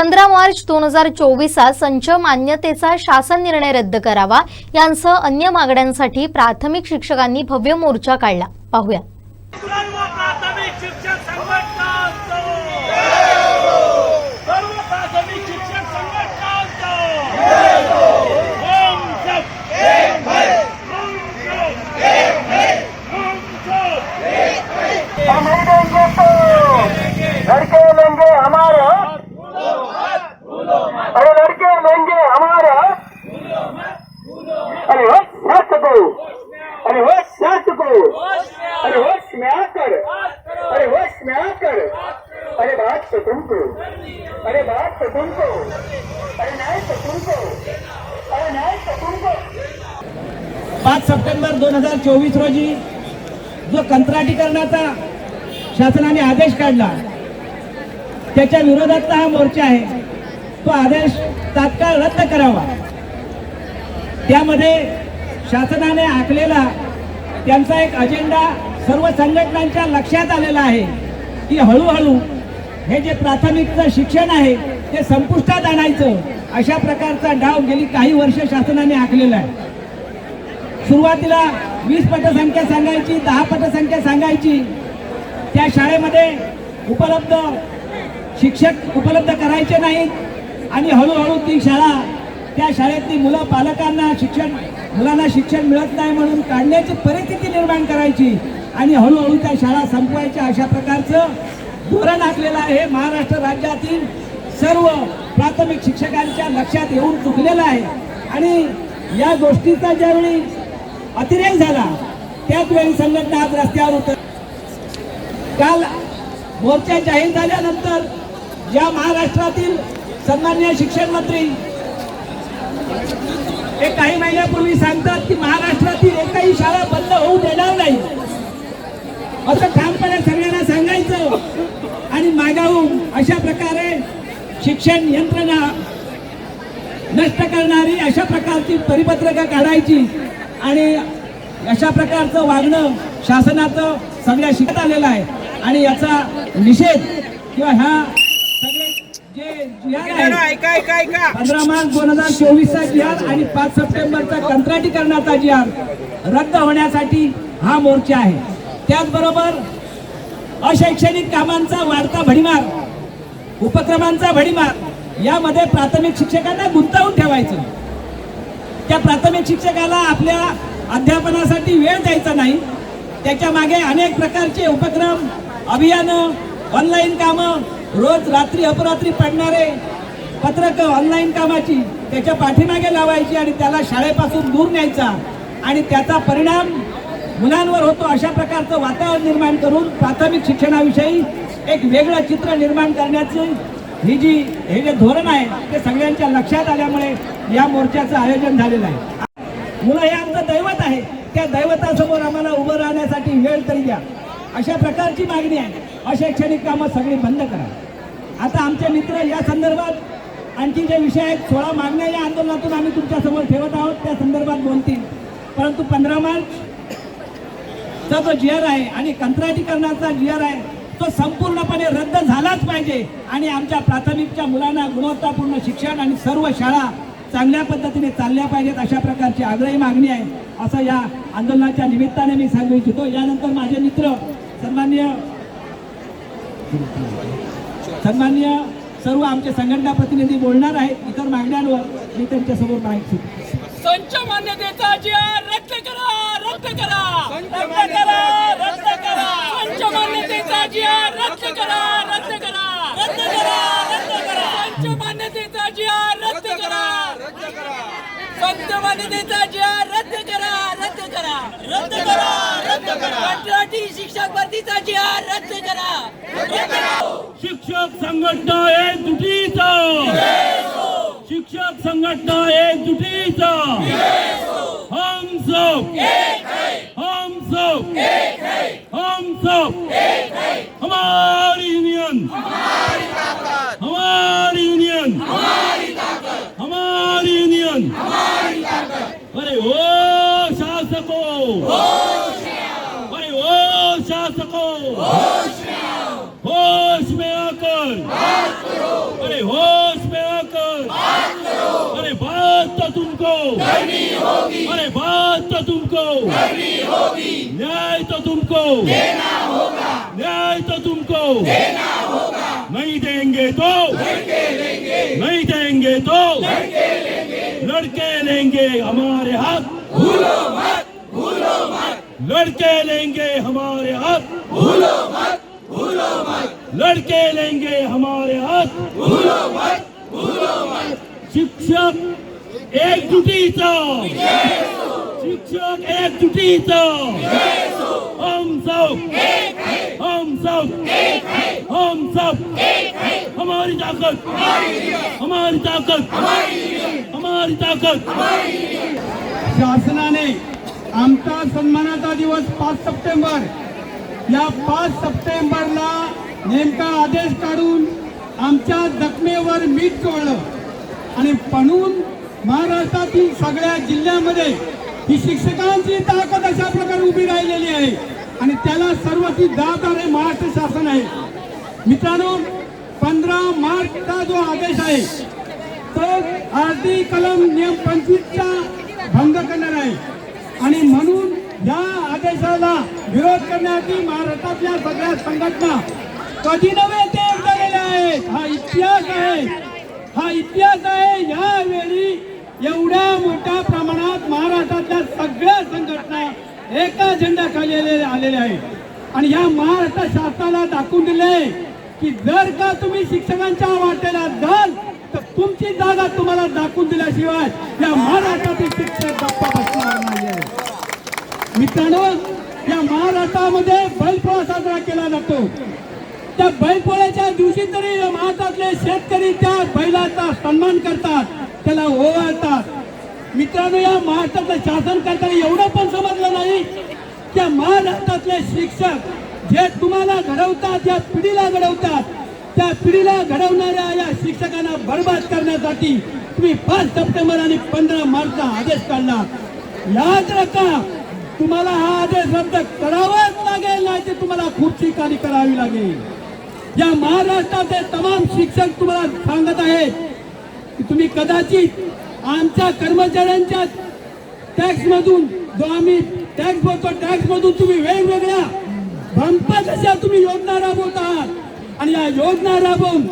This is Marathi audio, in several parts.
पंधरा मार्च दोन हजार चोवीसचा संच मान्यतेचा शासन निर्णय रद्द करावा यांसह अन्य मागण्यांसाठी प्राथमिक शिक्षकांनी भव्य मोर्चा काढला. पाहूया सर्व प्राथमिक शिक्षक संघटनांचो सर्व प्राथमिक शिक्षक संघटनांचो ओम जप ओम जप ओम जप हम नहीं देंगे तो लड़के लेंगे हमारा अरे लड़के लेंगे हमारा अरे हो शासको अरे हो शासको अरे होश में आकर अरे होश में आकर अरे बात तो तुमको अरे तुमको अरे न्याय तुमको अरे न्याय तुमको पाच सप्टेंबर दोन हजार चोवीस रोजी जो कंत्राटीकरणाचा शासनाने आदेश काढला त्याच्या विरोधातला हा मोर्चा आहे. तो आदेश तात्काळ रद्द करावा. त्यामध्ये शासनाने आखलेला त्यांचा एक अजेंडा सर्व संघटनांच्या लक्षात आलेला आहे की हळूहळू हे जे प्राथमिकचं शिक्षण आहे ते संपुष्टात आणायचं अशा प्रकारचा डाव गेली काही वर्ष शासनाने आखलेला आहे. सुरुवातीला वीस पटसंख्या सांगायची दहा पटसंख्या सांगायची त्या शाळेमध्ये उपलब्ध शिक्षक उपलब्ध करायचे नाहीत आणि हळूहळू ती शाळा त्या शाळेतली मुलं पालकांना शिक्षण मुलांना शिक्षण मिळत नाही म्हणून काढण्याची परिस्थिती निर्माण करायची आणि हळूहळू त्या शाळा संपवायच्या अशा प्रकारचं धोरण आखलेलं आहे. हे महाराष्ट्र राज्यातील सर्व प्राथमिक शिक्षकांच्या लक्षात येऊन चुकलेलं आहे. आणि या गोष्टीचा ज्यावेळी अतिरेक झाला त्याच वेळी संघटना आज रस्त्यावर उतर काल मोर्चा जाहीर झाल्यानंतर या महाराष्ट्रातील सन्मान्य शिक्षण मंत्री हे काही महिन्यापूर्वी सांगतात की महाराष्ट्रातील एकही शाळा बंद होऊ देणार नाही. असं ठामपणे सगळ्यांना सांगायचं. आणि मागाहून अशा प्रकारे शिक्षण यंत्रणा नष्ट करणारी अशा प्रकारची परिपत्रकं काढायची आणि अशा प्रकारचं वागणं शासनाचं सगळ्या शिकत आलेलं आहे. आणि याचा निषेध किंवा ह्या पंधरा मार्च दोन हजार चोवीसचा जिहाद आणि पाच सप्टेंबरचा कंत्राटीकरणाचा जिहाद रद्द होण्यासाठी हा मोर्चा आहे. त्याचबरोबर अशैक्षणिक कामांचा वाढता भडीमार उपक्रमांचा भडीमार यामध्ये प्राथमिक शिक्षकांना गुंतवून ठेवायचं. त्या प्राथमिक शिक्षकाला आपल्या अध्यापनासाठी वेळ द्यायचा नाही. त्याच्यामागे अनेक प्रकारचे उपक्रम अभियानं ऑनलाईन कामं रोज रात्री अपरात्री पडणारे पत्रक ऑनलाईन कामाची त्याच्या पाठीमागे लावायची आणि त्याला शाळेपासून दूर न्यायचा. आणि त्याचा परिणाम मुलांवर होतो अशा प्रकारचं वातावरण निर्माण करून प्राथमिक शिक्षणाविषयी एक वेगळं चित्र निर्माण करण्याची ही जी हे जे धोरण आहे ते सगळ्यांच्या लक्षात आल्यामुळे या मोर्चाचं आयोजन झालेलं आहे. मुलं हे आमचं दैवत आहे. त्या दैवतासमोर आम्हाला उभं राहण्यासाठी वेळ तरी द्या. अशा प्रकारची मागणी आहे. अशैक्षणिक कामं सगळी बंद करा. आता आमचे मित्र या संदर्भात आणखी जे विषय आहेत सोळा मागण्या या आंदोलनातून आम्ही तुमच्यासमोर ठेवत आहोत. त्या संदर्भात बोलतील. परंतु पंधरा मार्च चा जो जी आर आहे आणि कंत्राटीकरणाचा जी आर आहे तो संपूर्णपणे रद्द झालाच पाहिजे. आणि आमच्या प्राथमिकच्या मुलांना गुणवत्तापूर्ण शिक्षण आणि सर्व शाळा चांगल्या पद्धतीने चालल्या पाहिजेत अशा प्रकारची आग्रही मागणी आहे. असं या आंदोलनाच्या निमित्ताने मी सांगू इच्छितो. यानंतर माझे मित्र सन्मान्य सन्मान्य सर्व आमचे संघटना प्रतिनिधी बोलणार आहेत. इतर मागण्यांवर मी त्यांच्यासमोर माहिती संच मान्यतेचा रद्द करा रद्द करा रद्द करा रद्द करा संच मान्यतेचा जी आर रद्द करा रद्द करा रद्द करा रद्द करा. संच मान्यतेचा जी आर रद्द करा. संच मान्यतेचा जी आर रद्द करा रद्द करा. रद्द करा रद्द करा. कंत्राटी शिक्षक भरतीचा जी आर रद्द करा. रद्द करा. शिक्षक संघटना एक दुटीचा शिक्षक संघटना एक हम सब हम सब हम सब हमारी यूनियन हमारी ताकत हमारी यूनियन हमारी ताकत हमारी यूनियन हमारी ताकत अरे ओ शासको अरे ओ शासको होश में आकर अरे होश में आकर अरे बात तो तुमको अरे बात तो तुमको न्याय तो तुमको देना होगा न्याय तो तुमको। देना होगा नहीं देंगे तो। लड़के लेंगे नहीं देंगे तो। लड़के लेंगे लड़के लेंगे हमारे हाथ। भूलो मत भूलो मत लड़के लेंगे हमारे हाथ। भूलो मत भूलो मत लड़के लेंगे हमारे हाथ। भूलो मत भूलो मत शिक्षक एकजुटीचा शिक्षक एकजुटीचा हम सब हम सब हम सब हमारी ताकत हमारी ताकत हमारी ताकत। शासनाने आमचा सन्मानाचा दिवस पाच सप्टेंबर. या पाच सप्टेंबरला नेमका आदेश काढून आमच्या जखमेवर मीठ चोळलं. आणि म्हणून महाराष्ट्रातील सगळ्या जिल्ह्यामध्ये ही शिक्षकांची ताकद अशा प्रकारे उभी राहिलेली आहे. आणि त्याला सर्वती जबाबदार हे महाराष्ट्र शासन आहे. मित्रांनो पंधरा मार्चचा जो आदेश आहे तो आरती कलम नियम पंचवीसचा भंग करणार आहे. आणि म्हणून या आदेशाला विरोध करण्यासाठी महाराष्ट्रातल्या सगळ्या संघटना कधी नव्हे ते एक आहेत. हा इतिहास आहे. हा इतिहास आहे. यावेळी एवढ्या मोठ्या प्रमाणात महाराष्ट्रातल्या सगळ्या संघटना एका झेंड्याखाली आलेल्या आलेल्या आहेत. आणि या महाराष्ट्र शासनाला दाखवून दिले की जर का तुम्ही शिक्षकांच्या वाटेला जाल तर तुमची जागा तुम्हाला दाखवून दिल्याशिवाय या महाराष्ट्रातील शिक्षक गप्पा बसणार नाही मित्रांनो या महाराष्ट्रामध्ये बैलपोळा साजरा केला जातो. त्या बैलपोळ्याच्या दिवशी तरी महाराष्ट्रातले शेतकरी त्या बैलाचा सन्मान करतात त्याला ओवाळतात. मित्रांनो या महाराष्ट्रातलं शासन करताना एवढं पण समजलं नाही त्या महाराष्ट्रातले शिक्षक जे तुम्हाला घडवतात या पिढीला घडवतात त्या पिढीला घडवणाऱ्या या शिक्षकांना बर्बाद करण्यासाठी तुम्ही पाच सप्टेंबर आणि पंधरा मार्चचा आदेश काढला याच रका तुम्हाला हा आदेश रद्द करावाच लागेल नाही तुम्हाला खुर्ची खाली करावी लागेल. या महाराष्ट्राचे तमाम शिक्षक तुम्हाला सांगत आहेत की तुम्ही कदाचित आमच्या कर्मचाऱ्यांच्या टॅक्स मधून जो आम्ही टॅक्स भरतो टॅक्स मधून तुम्ही वेगवेगळ्या भंपा कशा तुम्ही योजना राबवत आहात आणि या योजना राबवून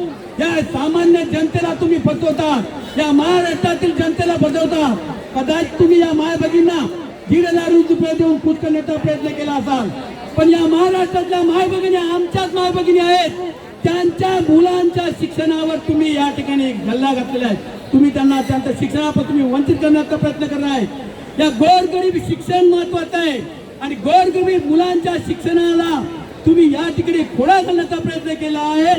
या सामान्य जनतेला तुम्ही फसवतात या महाराष्ट्रातील जनतेला फसवता कदाचित तुम्ही या मायबगींना दीड हजार रुपये देऊन खुश प्रयत्न केला असाल. पण या महाराष्ट्रातल्या मायभगिनी आमच्याच मायभगिनी आहेत. त्यांच्या मुलांच्या शिक्षणावर तुम्ही या ठिकाणी गल्ला घातलेला आहे. तुम्ही त्यांना त्यांच्या शिक्षणापासून तुम्ही वंचित करण्याचा प्रयत्न करणार आहे. या गोरगरीब शिक्षण महत्वाचं आहे. आणि गोरगरीब मुलांच्या शिक्षणाला तुम्ही या ठिकाणी खोडा घालण्याचा प्रयत्न केला आहे.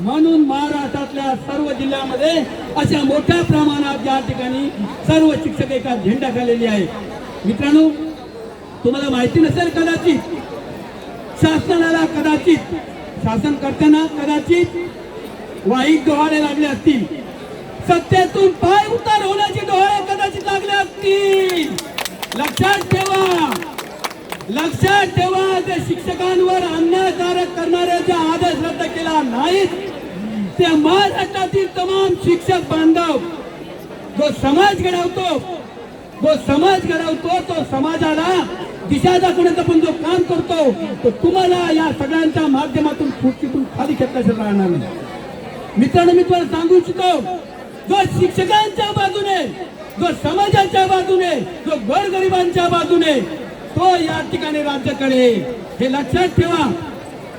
म्हणून महाराष्ट्रातल्या सर्व जिल्ह्यामध्ये अशा मोठ्या प्रमाणात या ठिकाणी सर्व शिक्षक एका झेंडा खालेली आहे मित्रांनो तुम्हाला माहिती नसेल कदाचित शासनाला कदाचित शासन करताना कदाचित वाईट डोहाळे लागले असतील. सत्तेतून पाय उतार होण्याचे डोहाळे कदाचित लागले असतील. लक्षात ठेवा. लक्षात ठेवा त्या शिक्षकांवर अन्यायकारक करणाऱ्याचा आदेश रद्द केला नाही त्या महाराष्ट्रातील तमाम शिक्षक बांधव जो समाज घडवतो जो समाज घडवतो तो समाजाला दिशा दाखवण्याचं पण जो काम करतो तो तुम्हाला या सगळ्यांच्या माध्यमातून खुर्चीतून खाली घेतल्याशिवाय राहणार नाही. मित्रांनो मी तुम्हाला सांगू इच्छितो जो शिक्षकांच्या बाजूने जो समाजाच्या बाजूने जो गोरगरिबांच्या बाजूने तो या ठिकाणी राज्याकडे हे लक्षात ठेवा.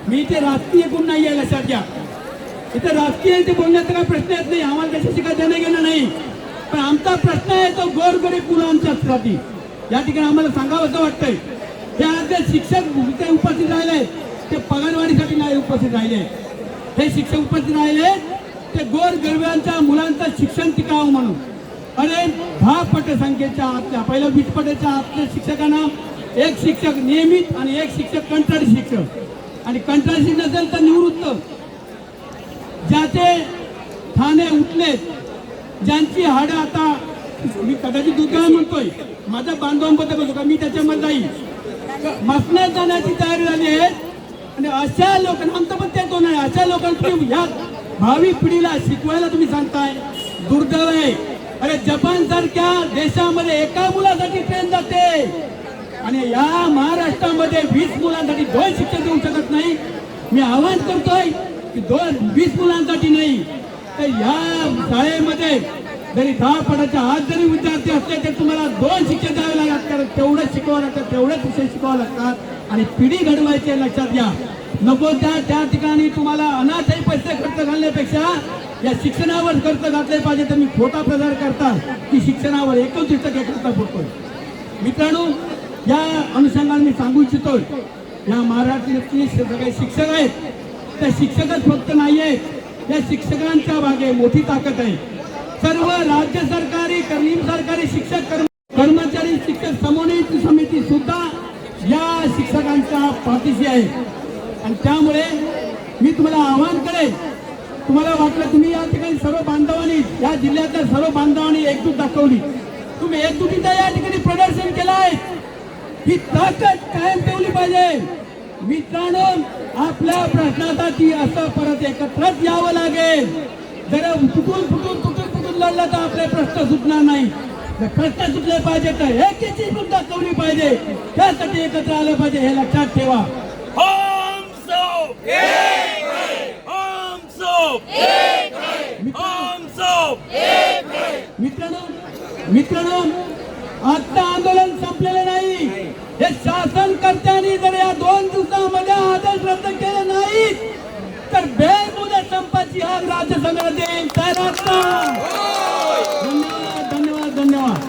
मी इथे राजकीय गुण नाही आहे लक्षात घ्या. इथे राजकीय इथे बोलण्याचा काही प्रश्न येत नाही. आम्हाला त्याच्याशी काय देणं गेलं नाही. पण आमचा प्रश्न आहे तो गोरगरीब मुलांच्यासाठी या ठिकाणी आम्हाला सांगावं असं वाटतंय. हे आज शिक्षक इथे उपस्थित राहिले ते पगारवाढीसाठी नाही उपस्थित राहिले. हे शिक्षक उपस्थित राहिले ते गोर गरिबांच्या मुलांचं शिक्षण टिकावं म्हणून. अरे दहा पटसंख्येच्या आतल्या पहिल्या वीस पटाच्या आतल्या शिक्षकांना एक शिक्षक नियमित आणि एक शिक्षक कंत्राटी शिक्षक. आणि कंत्राटी नसेल तर निवृत्त. ज्याचे ठाणे उठलेत ज्यांची हाडं आता मी कदाचित दुकान म्हणतोय माझा बांधवांबद्दल बोलतो का मी त्याच्यामध्ये जाईल मसण्यात जाण्याची तयारी झाली आहे. आणि अशा लोकांना आमचं पण तेच होणार आहे अशा लोकांना ह्या भावी पिढीला शिकवायला तुम्ही सांगताय. दुर्दैव आहे. अरे जपान सारख्या देशामध्ये एका मुलासाठी ट्रेन जाते. आणि या महाराष्ट्रामध्ये वीस मुलांसाठी दोन शिक्षक देऊ शकत नाही. मी आवाहन करतोय की दोन वीस मुलांसाठी नाही तर या शाळेमध्ये जरी दहा पटाच्या आत जरी विद्यार्थी असले तर तुम्हाला दोन शिक्षक द्यावे लागतात. कारण तेवढंच शिकवावं लागतं तेवढेच विषय शिकवावं लागतात. आणि पिढी घडवायची लक्षात घ्या. नको त्या त्या ठिकाणी तुम्हाला अनाथही पैसे खर्च घालण्यापेक्षा या शिक्षणावर खर्च घातले पाहिजे तर मी खोटा प्रचार करता की शिक्षणावर एकोणतीस टक्के खर्च होतोय. मित्रांनो या अनुषंगाने मी सांगू इच्छितो या महाराष्ट्रातले सगळे शिक्षक आहेत त्या शिक्षकच फक्त नाही आहेत या शिक्षकांच्या मागे मोठी ताकद आहे. सर्व राज्य सरकारी कर्णीम सरकारी शिक्षक कर्म कर्मचारी शिक्षक समन्वय समिती सुद्धा या शिक्षकांच्या पाठीशी आहे. आणि त्यामुळे मी तुम्हाला आवाहन करेन तुम्हाला वाटलं तुम्ही या ठिकाणी सर्व बांधवांनी या जिल्ह्यातल्या सर्व बांधवांनी एकजूट दाखवली. तुम्ही एकजुटीचा या ठिकाणी प्रदर्शन केलं आहे. ही ताकद कायम ठेवली पाहिजे. मित्रांनो आपल्या प्रश्नासाठी असं परत एकत्रच यावं लागेल. जरा तुटून फुटून तुटून फुटून लढलं तर आपले प्रश्न सुटणार नाही. जर प्रश्न सुटले पाहिजे तर एकीची पण दाखवली पाहिजे. त्यासाठी एकत्र आलं पाहिजे हे लक्षात ठेवा. मित्रांनो मित्रांनो आता आंदोलन संपलेलं नाही. हे शासनकर्त्यांनी जर या दोन दिवसामध्ये आदेश रद्द केले नाहीत तर बेमुदत संपाची हाक राज्य सरकार देईल धन्यवाद धन्यवाद धन्यवाद.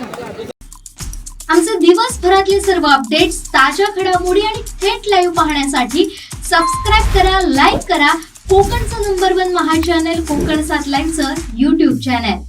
आमचे दिवसभरातले सर्व अपडेट्स ताज्या घडामोडी आणि थेट लाईव्ह पाहण्यासाठी सबस्क्राईब करा लाईक करा. कोकणचं number one Maha channel Kokan सात लाईव्हचं युट्यूब चॅनल